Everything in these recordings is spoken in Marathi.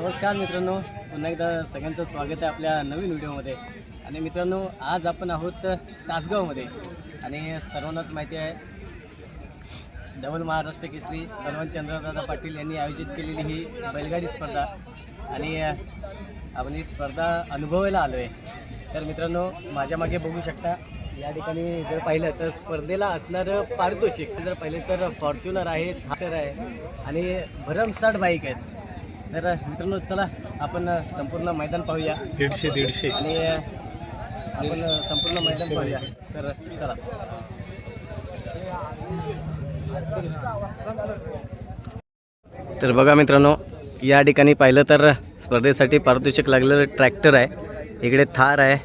नमस्कार मित्रांनो. पुन्हा एकदा सगळ्यांचं स्वागत आहे आपल्या नवीन व्हिडिओमध्ये. आणि मित्रांनो आज आपण आहोत तासगावमध्ये. आणि सर्वांनाच माहिती आहे डबल महाराष्ट्र केसरी बलवंत चंद्रदादा पाटील यांनी आयोजित केलेली ही बैलगाडी स्पर्धा. आणि आपण ही स्पर्धा अनुभवायला आलो आहे तर मित्रांनो माझ्या मागे बघू शकता या ठिकाणी जर पाहिलं तर स्पर्धेला असणारं पारितोषिक. जर पाहिलं तर फॉर्च्युनर आहे थाटर आहे. आणि भरमसाठ बाईक आहेत. तर मित्रांनो चला आपण संपूर्ण मैदान पाहूया. दीडशे दीडशे. आणि आपण संपूर्ण मैदान पाहूया. तर चला. तर बघा मित्रांनो या ठिकाणी पाहिलं तर स्पर्धेसाठी पारितोषिक लागलेलं ट्रॅक्टर आहे. इकडे थार आहे.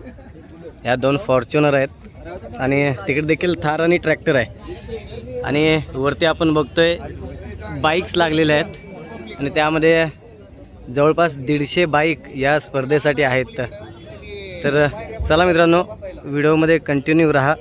या दोन फॉर्च्युनर आहेत. आणि तिकडे देखील थार आणि ट्रॅक्टर आहे. आणि वरती आपण बघतोय बाईक्स लागलेल्या आहेत. आणि त्यामध्ये जवळपास दीडशे बाईक या स्पर्धेसाठी आहेत. तर चला मित्रांनो व्हिडिओमध्ये कंटिन्यू राहा.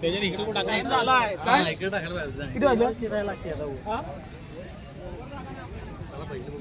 त्याच्याने इकडे टाकायला पाहिजे. इकडे टाकायला लागते